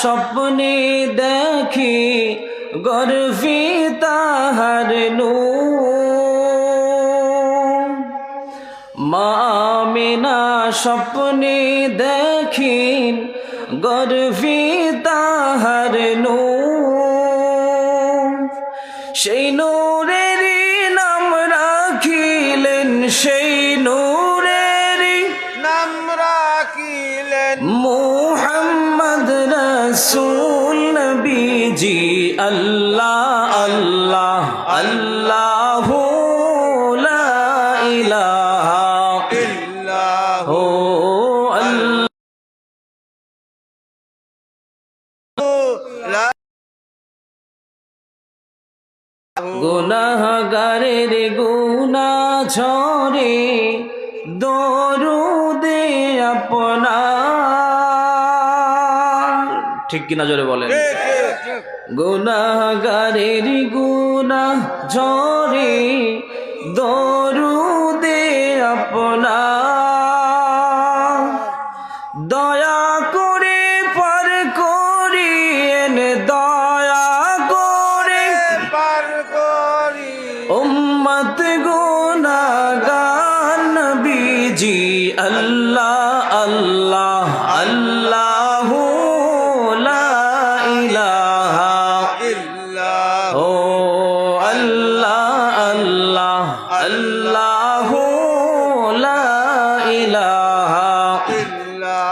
স্বপ্নে দেখি গর্ফি তাহার নূর। মামিনা স্বপ্নে দেখিন গর্ভি তাহার নূর। সেই নূরের নাম রাখিলেন সেই নূরের নাম রাখিলেন। মোহাম্মদ রসুল নবীজি আল্লাহ আল্লাহ আল্লাহ গুনাহগারের গুনা ঝরে দরুদে আপনার ঠিক কিনা জোরে বলেন। গুনাহগারের গুনা ঝরে দরুদে আপনার দয়া করে পার করিয়েন দয়া করে। পার করি। উম্মত গুনাগান নবীজি আল্লাহ আল্লাহ আল্লাহ।